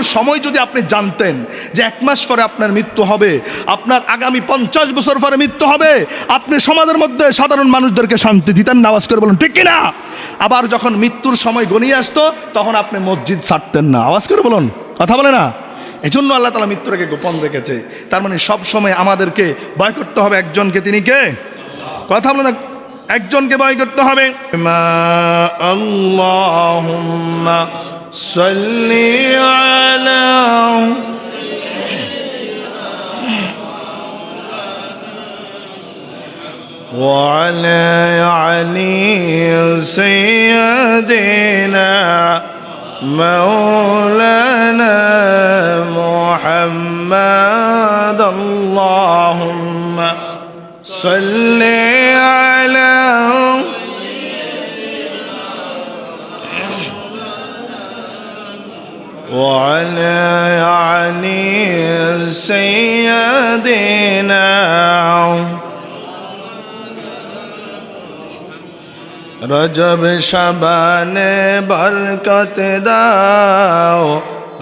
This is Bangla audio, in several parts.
মৃত্যুর সময় যদি আপনি জানতেন যে এক মাস পরে আপনার মৃত্যু হবে, আপনার আগামী পঞ্চাশ বছর পরে মৃত্যু হবে, আপনি সমাজের মধ্যে সাধারণ মানুষদেরকে শান্তি দিতেন না আওয়াজ করে বলুন, ঠিক কিনা? আবার যখন মৃত্যুর সময় গনিয়ে আসতো, তখন আপনি মসজিদ ছাড়তেন না। আওয়াজ করে বলুন, কথা বলে না? এই জন্য আল্লাহ তালা মৃত্যুটাকে গোপন রেখেছে। তার মানে সব সময় আমাদেরকে ভয় করতে হবে একজনকে, তিনি কে? কথা বলে না একজনকে ভয় করতে হবে আল্লাহুম্মা সাল্লি আলা وعلى علي سيدنا مولانا محمد اللهم صل وعلى علي سيدنا রজব শাবানে বরকত দাও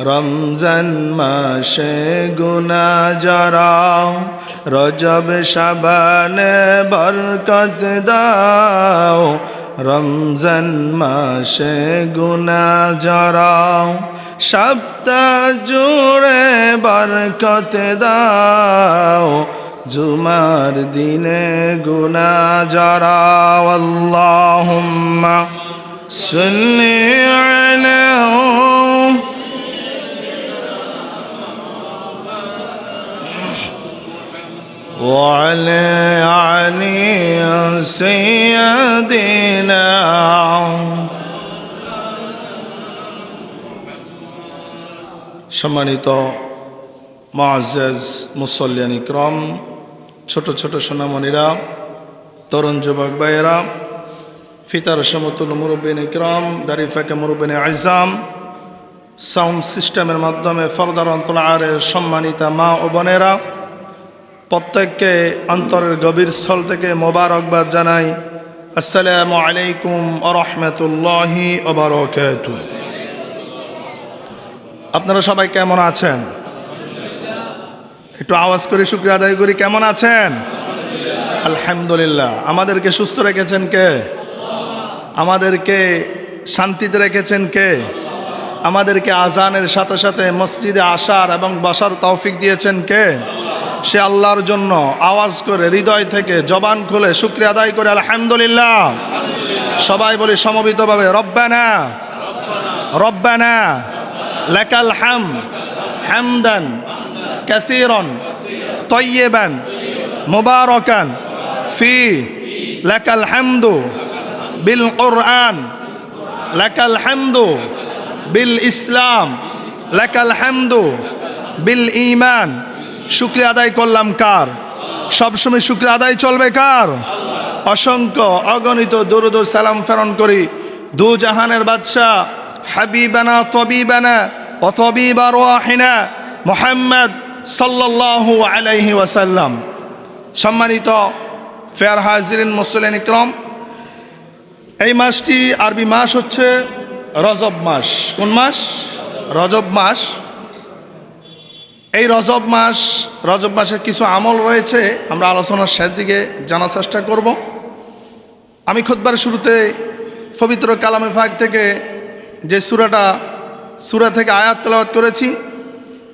রমজান মাসে গুনা জরাও রজব শাবানে বরকত দাও রমজান মাসে গুনা জরাও সপ্তাহ জুড়ে বরকত দাও, জুমার দিনে গুনা জরাও আল্লাহুম্মা সুন্নি আলা وعلى علي سيدنا সম্মানিত মাআজ্জাজ মুসল্লিয়ান ইকরাম ছোট ছোট সোনামণিরা তরুণ যুবক ভাইয়েরা ফিতার সমতুল মুরব্বিন ইকরাম দারিফাকে মুরব্বিন আইজাম সাউন্ড সিস্টেমের মাধ্যমে ফরদার অন্তর আরের সম্মানিতা মা ও বোনেরা প্রত্যেককে অন্তরের গভীর স্থল থেকে মোবারকবাদ জানাই। আসসালামু আলাইকুম আরহামতুল্লাহি আপনারা সবাই কেমন আছেন? একটু আওয়াজ করে শুক্রিয়া আদায় করি। কেমন আছেন? আলহামদুলিল্লাহ। আমাদেরকে সুস্থ রেখেছেন কে? আমাদেরকে শান্তিতে রেখেছেন কে? আমাদেরকে আজানের সাথে সাথে মসজিদে আসার এবং বসার তৌফিক দিয়েছেন কে? সে আল্লাহর জন্য আওয়াজ করে, হৃদয় থেকে জবান খুলে শুক্রিয়া আদায় করে, আলহামদুলিল্লাহ। সবাই বলি সমবেতভাবে, রব্বানা রব্বানা, লাকাল হাম, হামদান, কাসীরান তয়্যিবান মুবারাকান, ফি, লাকাল হামদু বিল কুরআন লাকাল হামদু বিল ইসলাম, লাকাল হামদু বিল ঈমান। শুক্রিয়া আদায় করলাম কার? সবসময় শুক্রিয়া আদায় চলবে কার? অসংখ্য অগণিত দরুদ সালাম ফেরন করি। দু জাহানের বাদশাহ হাবিবানা, তবিবানা ও তবিবা রোয়াহিনা মোহাম্মদ সাল্লাল্লাহু আলাইহি ওয়াসাল্লাম। সম্মানিত ফেয়ার হাজিরিন মুসলিন ইকরম, এই মাসটি আরবি মাস হচ্ছে রজব মাস। কোন মাস? রজব মাস। এই রজব মাস, রজব মাসের কিছু আমল রয়েছে, আমরা আলোচনার শেষ দিকে জানার চেষ্টা করব। আমি খুদবার শুরুতে পবিত্র কালামে ফাঁক থেকে যে সুরাটা, সুরা থেকে আয়াত তেলাওয়াত করেছি,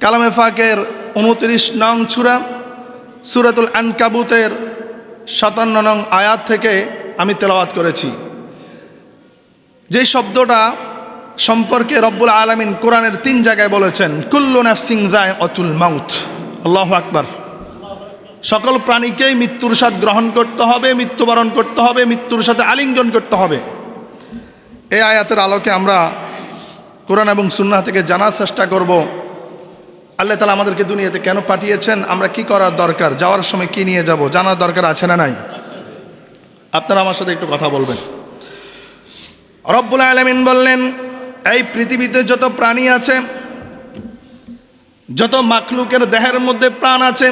কালামে ফাঁকের উনত্রিশ নং সুরা, সুরাতুল আনকাবুতের সাতান্ন নং আয়াত থেকে আমি তেলাওয়াত করেছি। যে শব্দটা সম্পর্কে রব্বুল আলমিন কোরআনের তিন জায়গায় বলেছেন, কুল্লু নাফসিং রায় অতুল মাউথ আল্লাহ আকবার। সকল প্রাণীকেই মৃত্যুর স্বাদ গ্রহণ করতে হবে, মৃত্যুবরণ করতে হবে, মৃত্যুর সাথে আলিঙ্গন করতে হবে। এই আয়াতের আলোকে আমরা কোরআন এবং সুন্নাহ থেকে জানার চেষ্টা করব, আল্লাহ তালা আমাদেরকে দুনিয়াতে কেন পাঠিয়েছেন, আমরা কি করার দরকার, যাওয়ার সময় কি নিয়ে যাব, জানার দরকার আছে না নাই? আপনারা আমার সাথে একটু কথা বলবেন। রব্বুল আলমিন বললেন এই পৃথিবীতে যত প্রাণী আছে, যত মাখলুকের দেহের মধ্যে প্রাণ আছে,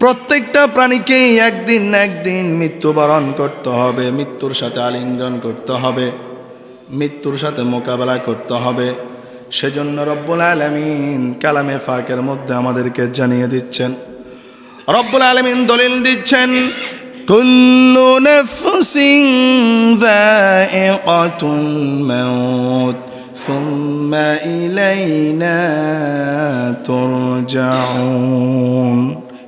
প্রত্যেকটা প্রাণীকেই একদিন একদিন মৃত্যুবরণ করতে হবে, মৃত্যুর সাথে আলিঙ্গন করতে হবে, মৃত্যুর সাথে মোকাবেলা করতে হবে। সেজন্য রব্বুল আলমিন কালামে ফাঁকের মধ্যে আমাদেরকে জানিয়ে দিচ্ছেন, রব্বুল আলমিন দলিল দিচ্ছেন কুল্লু নফসিং যায়িকাতুল মাউত ثم إلينا ترجعون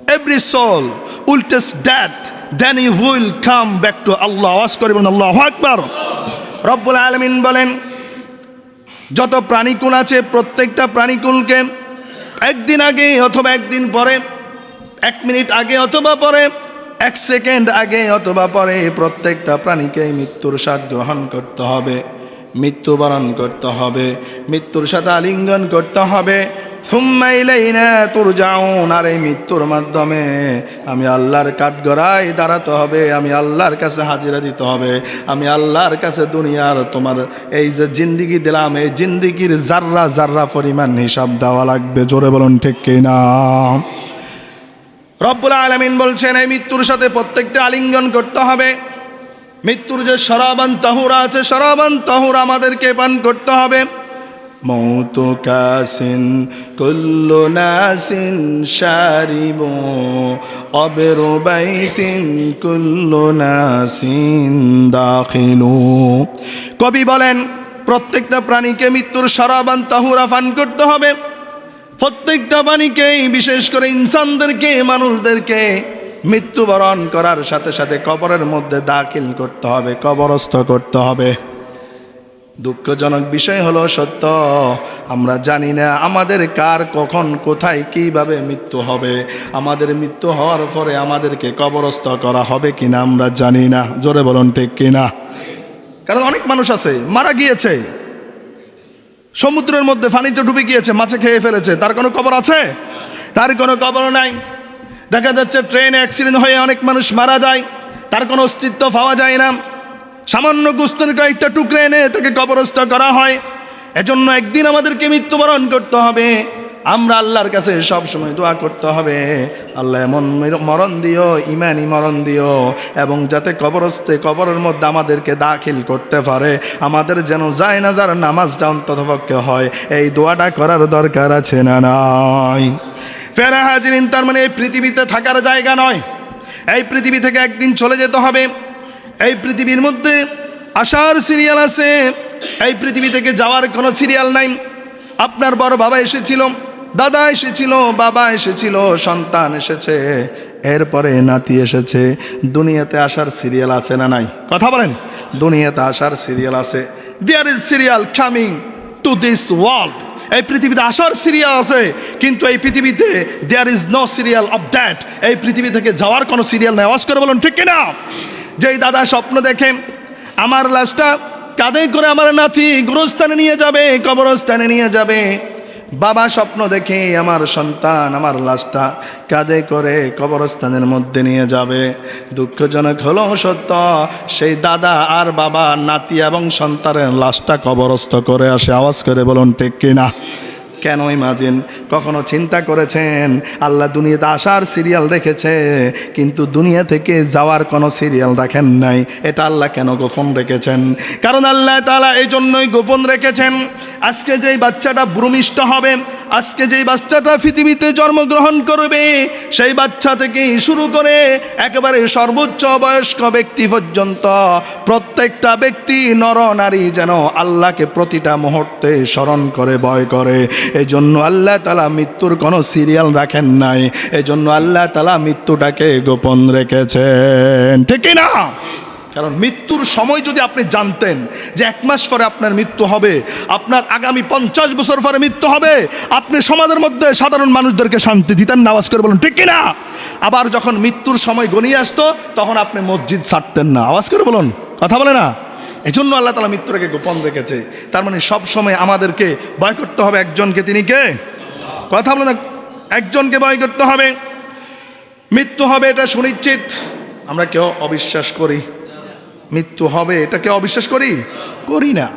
Every soul will taste death then you will come back to Allah ওয়াজ করবেন আল্লাহু আকবার রব্বুল আলামিন বলেন যত প্রাণীকুল আছে প্রত্যেকটা প্রাণীকুলকে একদিন আগে অথবা একদিন পরে এক মিনিট আগে অথবা পরে এক সেকেন্ড আগে অথবা পরে প্রত্যেকটা প্রাণীকে মৃত্যুর স্বাদ গ্রহণ করতে হবে মৃত্যুবরণ করতে হবে, মৃত্যুর সাথে আলিঙ্গন করতে হবে। সুম্মাইলাইনা তোর যাউন আর এই মৃত্যুর মাধ্যমে আমি আল্লাহর কাঠগড়ায় দাঁড়াতে হবে, আমি আল্লাহর কাছে হাজিরা দিতে হবে, আমি আল্লাহর কাছে দুনিয়ার তোমার এই যে জিন্দিগি দিলাম, এই জিন্দিগির জাররা জাররা পরিমাণ হিসাব দেওয়া লাগবে, জোরে বলুন ঠিক কিনা? রব্বুল আলমিন বলছেন, এই মৃত্যুর সাথে প্রত্যেকটা আলিঙ্গন করতে হবে। মৃত্যুর যে সরাবান তাহুরা আছে, সরাবান তাহুর আমাদেরকে পান করতে হবে। মৌত কাসিন, কুল্লু নাসিন সারিব অবের বাইতিন, কুল্লু নাসিন কবি বলেন, প্রত্যেকটা প্রাণীকে মৃত্যুর সরাবান তাহুরা পান করতে হবে। প্রত্যেকটা প্রাণীকেই, বিশেষ করে ইনসানদেরকে, মানুষদেরকে মৃত্যুবরণ করার সাথে সাথে কবরের মধ্যে দাখিল করতে হবে, কবরস্থ করতে হবে। দুঃখজনক বিষয় হলো সত্য, আমরা জানি না আমাদের কার কখন, কোথায়, কীভাবে মৃত্যু হবে। আমাদের মৃত্যু হওয়ার পরে আমাদেরকে কবরস্থ করা হবে কিনা আমরা জানি না। জোরে বলুন ঠিক কিনা? কারণ অনেক মানুষ আছে, মারা গিয়েছে। সমুদ্রের মধ্যে ফানিটা ডুবে গিয়েছে, মাছে খেয়ে ফেলেছে। তার কোনো কবর আছে? তার কোনো কবর নাই। দেখা যাচ্ছে ট্রেনে অ্যাক্সিডেন্ট হয়ে অনেক মানুষ মারা যায়। তার কোনো অস্তিত্ব পাওয়া যায় না। সামান্য গুস্তের কয়েকটা টুকরে এনে তাকে কবরস্থ করা হয়। এজন্য একদিন আমাদেরকে মৃত্যুবরণ করতে হবে। আমরা আল্লাহর কাছে সব সময় দোয়া করতে হবে। আল্লাহ এমন মের- মরণ দিও ইমানি মরণ দিও, এবং যাতে কবরস্থে কবরের মধ্যে আমাদেরকে দাখিল করতে পারে। আমাদের যেন যায় না যার নামাজটা অন্ততপক্ষে হয়। এই দোয়াটা করার দরকার আছে না নাই? ফেরা হাজিরিন, তার মানে এই পৃথিবীতে থাকার জায়গা নয়। এই পৃথিবী থেকে একদিন চলে যেতে হবে। এই পৃথিবীর মধ্যে আসার সিরিয়াল আছে। এই পৃথিবী থেকে যাওয়ার কোনো সিরিয়াল নাই। আপনার বড় বাবা এসেছিল। দাদা এসেছিল, বাবা এসেছিল, সন্তান এসেছে, এরপরে নাতি এসেছে। দুনিয়াতে আসার সিরিয়াল আছে না নাই? কথা বলেন। দুনিয়াতে আসার সিরিয়াল আছে। There is serial coming to this world এই পৃথিবীতে আসার সিরিয়াল আছে, কিন্তু এই পৃথিবীতে there is no serial of that এই পৃথিবী থেকে যাওয়ার কোনো সিরিয়াল নাই। আওয়াজ করে বলুন, ঠিক কিনা? যেই দাদা স্বপ্ন দেখে, আমার লাশটা কাঁধে করে আমার নাতি গুরুস্থানে নিয়ে যাবে, কবরস্থানে নিয়ে যাবে। বাবা স্বপ্ন দেখে আমার সন্তান, আমার লাশটা কাঁধে করে কবরস্থানের মধ্যে নিয়ে যাবে। দুঃখজনক হলো সত্য, সেই দাদা আর বাবা নাতি এবং সন্তানের লাশটা কবরস্থ করে আসে। আওয়াজ করে বলুন, ঠিক কিনা? কেন ইমাজিন? কখনো চিন্তা করেছেন? আল্লাহ দুনিয়াতে আসার সিরিয়াল রেখেছে কিন্তু দুনিয়া থেকে যাওয়ার কোনো সিরিয়াল রাখেন নাই। এটা আল্লাহ কেন গোপন রেখেছেন? কারণ আল্লাহ তালা এই জন্যই গোপন রেখেছেন, আজকে যেই বাচ্চাটা ভূমিষ্ঠ হবে, আজকে যেই বাচ্চাটা পৃথিবীতে জন্মগ্রহণ করবে, সেই বাচ্চা থেকে শুরু করে একেবারে সর্বোচ্চ বয়স্ক ব্যক্তি পর্যন্ত প্রত্যেকটা ব্যক্তি নর নারী যেন আল্লাহকে প্রতিটা মুহূর্তে স্মরণ করে, ভয় করে। এই জন্য আল্লাহ তালা মৃত্যুর কোনো সিরিয়াল রাখেন নাই। এই জন্য আল্লাহ তালা মৃত্যুটাকে গোপন রেখেছেন। ঠিক না কারণ মৃত্যুর সময় যদি আপনি জানতেন যে এক মাস পরে আপনার মৃত্যু হবে, আপনার আগামী পঞ্চাশ বছর পরে মৃত্যু হবে, আপনি সমাজের মধ্যে সাধারণ মানুষদেরকে শান্তি দিতেন না আওয়াজ করে বলুন, ঠিক কিনা? আবার যখন মৃত্যুর সময় গনিয়ে আসতো, তখন আপনি মসজিদ ছাড়তেন না। আওয়াজ করে বলুন, কথা বলে না? এই জন্য আল্লাহ তালা মৃত্যুটাকে গোপন রেখেছে। তার মানে সব সময় আমাদেরকে ভয় করতে হবে একজনকে। তিনি কে? কথা বলে না একজনকে ভয় করতে হবে। মৃত্যু হবে এটা সুনিশ্চিত। আমরা কেউ অবিশ্বাস করি। মৃত্যু হবে এটা কেউ অবিশ্বাস করি? করি না।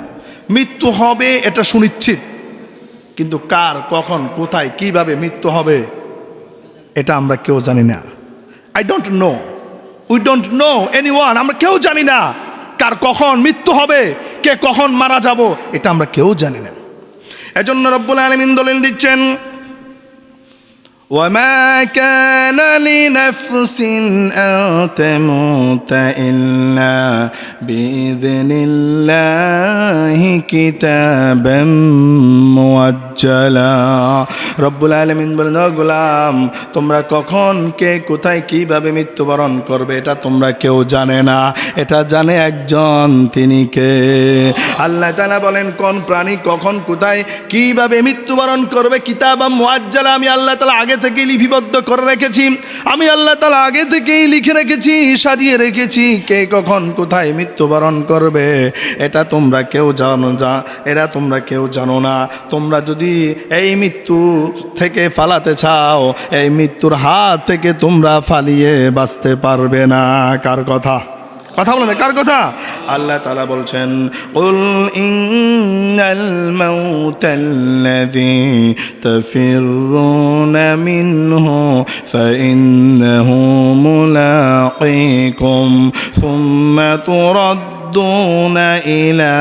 মৃত্যু হবে এটা সুনিশ্চিত। কিন্তু কার, কখন, কোথায়, কীভাবে মৃত্যু হবে, এটা আমরা কেউ জানি না। I don't know we don't know anyone আমরা কেউ জানি না। কার কখন মৃত্যু হবে কে কখন মারা যাব এটা আমরা কেউ জানি না এজন্য রব্বুল আলমিন দলিল দিচ্ছেন وما كان لنفس أن تموت إلا بإذن الله كتابا রব্বুল বলেন গোলাম, তোমরা কখন, কে, কোথায়, কীভাবে মৃত্যুবরণ করবে, এটা তোমরা কেউ জানে না। এটা জানে একজন, তিনি কে? আল্লাহ তালা বলেন, কোন প্রাণী কখন, কোথায়, কীভাবে মৃত্যুবরণ করবে, কিতাব আমি আল্লাহ তালা আগে থেকেই লিপিবদ্ধ করে রেখেছি। আমি আল্লাহ তালা আগে থেকেই লিখে রেখেছি, সাজিয়ে রেখেছি, কে কখন, কোথায় মৃত্যুবরণ করবে, এটা তোমরা কেউ জানো যা এটা তোমরা কেউ জানো না। তোমরা যদি এই মৃত্যু থেকে ফালাতে চাও, এই মৃত্যুর হাত থেকে তোমরা ফালিয়ে বাঁচতে পারবে না। কার কথা? কথা বলেন কার কথা? আল্লাহ তালা বলছেন উল ইন্নাল মাউতাল্লাযী তাফিরুনা মিনহু তুরাদ্দুন ইলা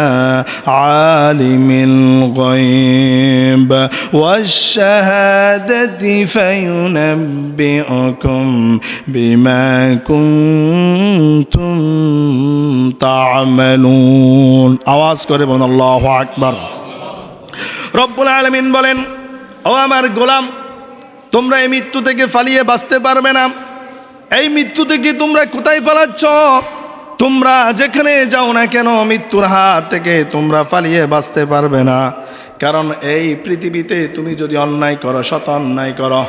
আলিমিল গায়ব والشهادة فينبئكم بما كنتم تعملون আওয়াজ করে বলুন আল্লাহু আকবার রব্বুল আলামিন বলেন ও আমার গোলাম তোমরা এই মৃত্যু থেকে ফালিয়ে বাঁচতে পারবে না এই মৃত্যু থেকে তোমরা কোথায় পালাচ্ছ তোমরা যেখানে যাও না কেন, মৃত্যুর হাত থেকে তোমরা পালিয়ে বাঁচতে পারবে না। কারণ এই পৃথিবীতে তুমি যদি অন্যায় করো, শত অন্যায় করো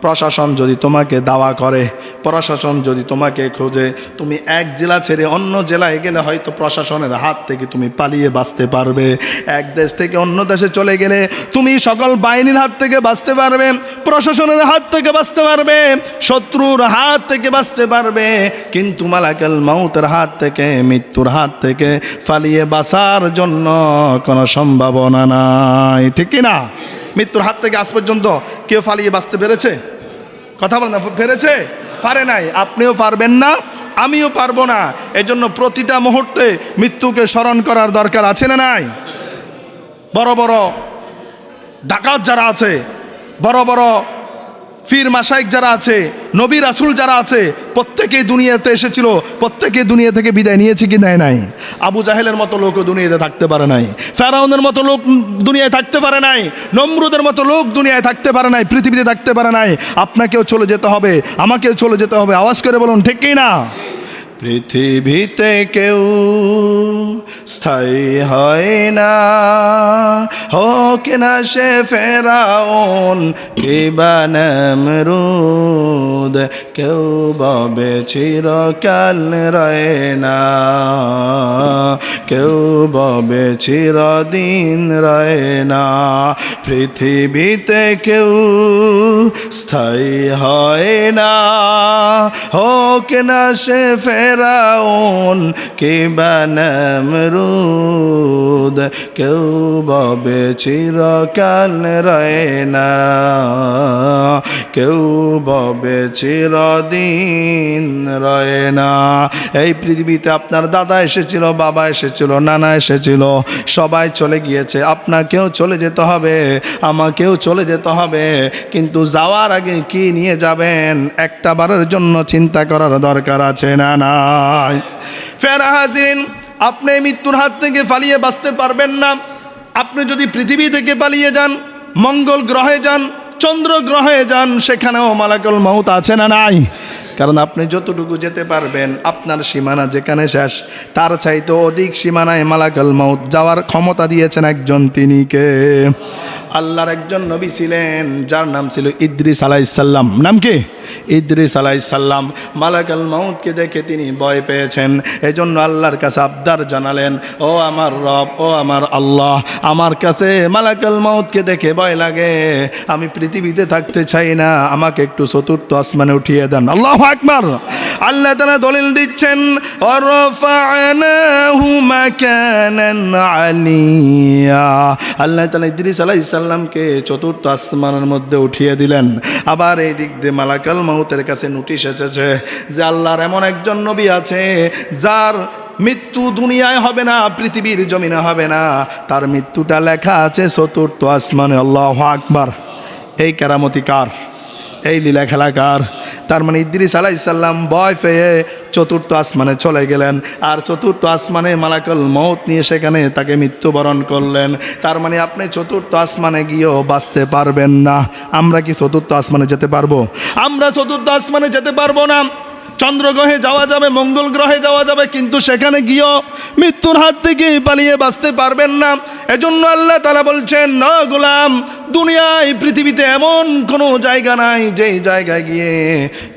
প্রশাসন যদি তোমাকে দাওয়া করে, প্রশাসন যদি তোমাকে খোঁজে, তুমি এক জেলা ছেড়ে অন্য জেলায় গেলে হয়তো প্রশাসনের হাত থেকে তুমি পালিয়ে বাঁচতে পারবে। এক দেশ থেকে অন্য দেশে চলে গেলে তুমি সকল বাহিনীর হাত থেকে বাঁচতে পারবে, প্রশাসনের হাত থেকে বাঁচতে পারবে, শত্রুর হাত থেকে বাঁচতে পারবে। কিন্তু মালাকাল মাউতের হাত থেকে, মৃত্যুর হাত থেকে পালিয়ে বাঁচার জন্য কোনো সম্ভাবনা নাই, ঠিক না মৃত্যুর হাত থেকে আজ পর্যন্ত কেউ ফালিয়ে বাঁচতে পেরেছে? কথা বলেন পেরেছে পারে নাই। আপনিও পারবেন না, আমিও পারব না। এজন্য প্রতিটা মুহূর্তে মৃত্যুকে স্মরণ করার দরকার আছে না নাই? বড় বড় ডাকাত যারা আছে, বড় বড় ফির মাসাইক যারা আছে, নবী রাসুল যারা আছে, প্রত্যেকেই দুনিয়াতে এসেছিল, প্রত্যেকেই দুনিয়া থেকে বিদায় নিয়েছে কি নেয় নাই? আবু জাহেলের মতো লোকও দুনিয়াতে থাকতে পারে নাই, ফেরাউনের মতো লোক দুনিয়ায় থাকতে পারে নাই, নমরুদের মতো লোক দুনিয়ায় থাকতে পারে নাই, পৃথিবীতে থাকতে পারে নাই। আপনাকেও চলে যেতে হবে, আমাকেও চলে যেতে হবে। আওয়াজ করে বলুন, ঠিক কি না? পৃথিবীতে কেউ স্থায়ী হয় না। হোক না সে ফেরাউন, কিবা নামরুদ, কেউ ববে চিরকাল রয়ে না। কেউ ববে চিরদিন রয়ে না। পৃথিবীতে কেউ স্থায়ী হয় না। হোক না সে ফেরাউন কিবা নামরুদ, কেউ ববে চিরকাল রয় না। কেউ ববে চিরদিন রয় না। এই পৃথিবীতে আপনার দাদা এসেছিল, বাবা এসেছিল, নানা এসেছিল, সবাই চলে গিয়েছে। আপনাকেও চলে যেতে হবে, আমাকেও চলে যেতে হবে। কিন্তু যাওয়ার আগে কি নিয়ে যাবেন? একটা বারের জন্য চিন্তা করার দরকার আছে না নাই? ফের হাজিন আপনি মৃত্যুর হাত থেকে পালিয়ে বাঁচতে পারবেন না। আপনি যদি পৃথিবী থেকে পালিয়ে যান, মঙ্গল গ্রহে যান, চন্দ্র গ্রহে যান, সেখানেও মালাকল মৌত আছে না নাই? কারণ আপনি যতটুকু যেতে পারবেন, আপনার সীমানা যেখানে শেষ, তার চাইতে অধিক সীমানায় মালাকাল মাউত যাওয়ার ক্ষমতা দিয়েছেন একজন তিনি কে? আল্লাহর একজন নবী ছিলেন, যার নাম ছিল ইদ্রিস আলাইসাল্লাম নাম কি? ইদ্রিস আলাইসাল্লাম মালাকাল মাউতকে দেখে তিনি ভয় পেয়েছেন। এজন্য আল্লাহর কাছে আবদার জানালেন, ও আমার রব, ও আমার আল্লাহ, আমার কাছে মালাকাল মাউতকে দেখে ভয় লাগে। আমি পৃথিবীতে থাকতে চাই না, আমাকে একটু চতুর্থ আসমানে উঠিয়ে দেন। আল্লাহ আকবার। আল্লাহ তালা দলিল দিচ্ছেন আল্লাহ তালা ইদ্রিস আলাইহিস সালামকে চতুর্থ আসমানের মধ্যে উঠিয়ে দিলেন। আবার এই দিক দিয়ে মালাকাল মাউতের কাছে নোটিশ এসেছে যে আল্লাহর এমন একজন নবী আছে, যার মৃত্যু দুনিয়ায় হবে না, পৃথিবীর জমিনে হবে না। তার মৃত্যুটা লেখা আছে চতুর্থ আসমানে। আল্লাহ আকবার। এই কেরামতি কার? এই লীলা খেলাকার। তার মানে ইদ্রিস আলাইসাল্লাম বয় পেয়ে চতুর্থ আসমানে চলে গেলেন। আর চতুর্থ আসমানে মালাকল মত নিয়ে সেখানে তাকে মৃত্যুবরণ করলেন। তার মানে আপনি চতুর্থ আসমানে গিয়েও বাঁচতে পারবেন না। আমরা কি চতুর্থ আসমানে যেতে পারব? আমরা চতুর্থ আসমানে যেতে পারব না। চন্দ্রগ্রহে যাওয়া যাবে মঙ্গল গ্রহে যাওয়া যাবে, কিন্তু সেখানে গিয়েও মৃত্যুর হাত থেকে পালিয়ে বাঁচতে পারবেন না। এজন্য আল্লাহ তারা বলছেন, না গোলাম, দুনিয়ায়, পৃথিবীতে এমন কোনো জায়গা নাই যেই জায়গায় গিয়ে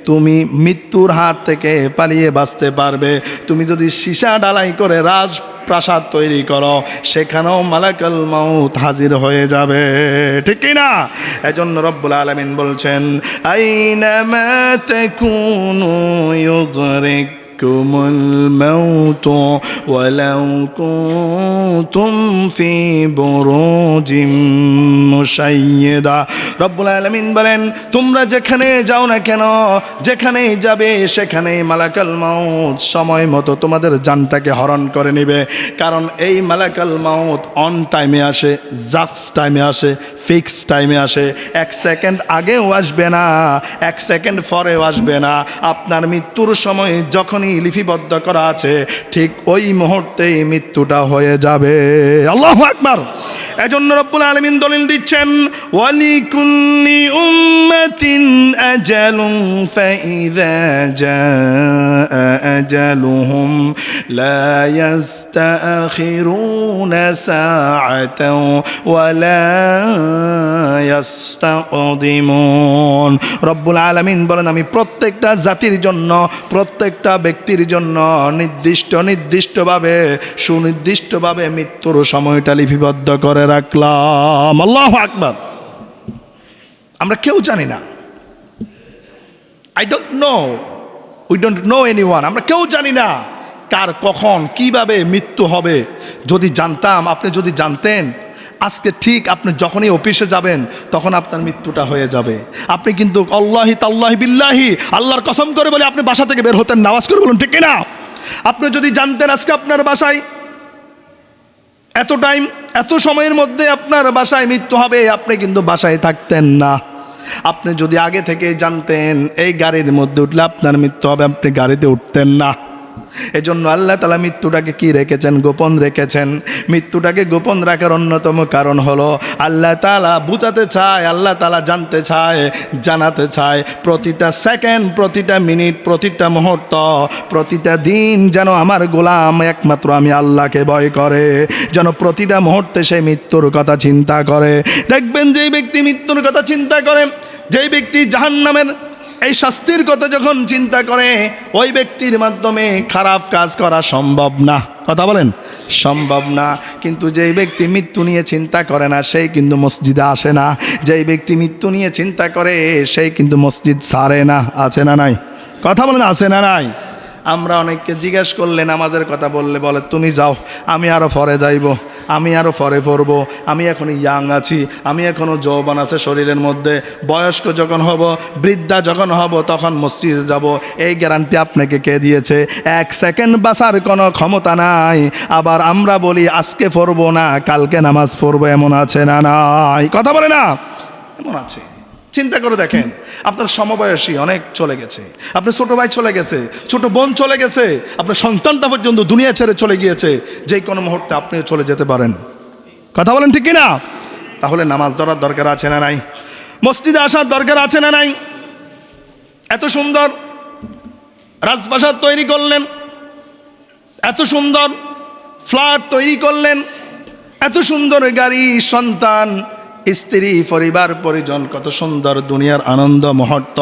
তুমি মৃত্যুর হাত থেকে পালিয়ে বাঁচতে পারবে। তুমি যদি সীসা ডালাই করে রাজ প্রাসাদ তৈরি করো, সেখানেও মালাকাল মাউত হাজির হয়ে যাবে। ঠিক কি না? এজন্য রব্বুল আলমিন বলছেন, আইনামা তাকুনু يدرككم الموت ولو كنتم في بروج مشيدة রব্বুল আলমিন বলেন তোমরা যেখানে যাও না কেন যেখানেই যাবে সেখানেই মালাকাল মাউত সময় মতো তোমাদের জানটাকে হরণ করে নেবে কারণ এই মালাকাল মাউত অন টাইমে আসে জাস্ট টাইমে আসে ফিক্স টাইমে আসে এক সেকেন্ড আগেও আসবে না এক সেকেন্ড পরেও আসবে না আপনার মৃত্যুর সময় যখনই লিপিবদ্ধ করা আছে। ঠিক ওই মুহূর্তেই মৃত্যুটা হয়ে যাবে। আল্লাহ আকবার। এজন্য রব্বুল আলমিন দলিল দিচ্ছেন ইয়াস্তাকদিমুন। রব্বুল আলামিন বলেন, আমি প্রত্যেকটা জাতির জন্য, প্রত্যেকটা ব্যক্তির জন্য নির্দিষ্ট, নির্দিষ্টভাবে, সুনির্দিষ্টভাবে মৃত্যুর সময়টা লিপিবদ্ধ করে রাখলাম। আল্লাহ আকবর। আমরা কেউ জানি না। I don't know we don't know anyone আমরা কেউ জানি না কার কখন, কীভাবে মৃত্যু হবে। যদি জানতাম, আপনি যদি জানতেন আজকে ঠিক আপনি যখনই অফিসে যাবেন, তখন আপনার মৃত্যুটা হয়ে যাবে। আপনি কিন্তু আল্লাহি তাল্লাহি বিল্লাহি, আল্লাহর কসম করে বলে আপনি বাসা থেকে বের হতেন, নামাজ করে বলুন, ঠিক না আপনি যদি জানতেন আজকে আপনার বাসায়, এত টাইম এত সময়ের মধ্যে আপনার বাসায় মৃত্যু হবে, আপনি কিন্তু বাসায় থাকতেন না। আপনি যদি আগে থেকে জানতেন, এই গাড়ির মধ্যে উঠলে আপনার মৃত্যু হবে, আপনি গাড়িতে উঠতেন না। এজন্য আল্লাহ তালা মৃত্যুটাকে কি রেখেছেন? গোপন রেখেছেন। মৃত্যুটাকে গোপন রাখার অন্যতম কারণ হলো, আল্লাহ তালা বুঝাতে চায়, আল্লাহ তালা জানতে চায়, জানাতে চায়, প্রতিটা সেকেন্ড, প্রতিটা মিনিট, প্রতিটা মুহূর্ত, প্রতিটা দিন যেন আমার গোলাম একমাত্র আমি আল্লাহকে ভয় করে, যেন প্রতিটা মুহূর্তে সে মৃত্যুর কথা চিন্তা করে। দেখবেন যেই ব্যক্তি মৃত্যুর কথা চিন্তা করে, যেই ব্যক্তি জাহান্নামের এই শাস্তির কথা যখন চিন্তা করে, ওই ব্যক্তির মাধ্যমে খারাপ কাজ করা সম্ভব না। কথা বলেন? সম্ভব না। কিন্তু যেই ব্যক্তি মৃত্যু নিয়ে চিন্তা করে না, সেই কিন্তু মসজিদে আসে না। যেই ব্যক্তি মৃত্যু নিয়ে চিন্তা করে, সেই কিন্তু মসজিদ ছাড়ে না। আছে না নাই? কথা বলেন, আছে না নাই? আমরা অনেককে জিজ্ঞেস করলে, নামাজের কথা বললে বলে, তুমি যাও, আমি আরও পরে যাইব। আমি আরও পরে পড়ব। আমি এখন ইয়াং আছি। আমি এখনও যৌবন আছে শরীরের মধ্যে। বয়স্ক যখন হব, বৃদ্ধা যখন হব, তখন মসজিদে যাব। এই গ্যারান্টি আপনাকে কে দিয়েছে? এক সেকেন্ড বাসার কোনো ক্ষমতা নাই। আবার আমরা বলি, আজকে পড়ব না, কালকে নামাজ পড়ব, এমন আছে না নাই? কথা বলে না। এমন আছে। চিন্তা করে দেখেন, আপনার সমবয়সী অনেক চলে গেছে, আপনার ছোট ভাই চলে গেছে, ছোট বোন চলে গেছে, আপনার সন্তানটা পর্যন্ত দুনিয়া ছেড়ে চলে গিয়েছে, যে কোনো মুহূর্তে আপনিও চলে যেতে পারেন। কথা বলেন ঠিক না তাহলে নামাজ ধরার দরকার আছে না নাই? মসজিদে আসার দরকার আছে না নাই? এত সুন্দর রাজপ্রাসাদ তৈরি করলেন, এত সুন্দর ফ্ল্যাট তৈরি করলেন, এত সুন্দর গাড়ি, সন্তান স্ত্রী পরিবার পরিজন কত সুন্দর দুনিয়ার আনন্দ মুহূর্ত।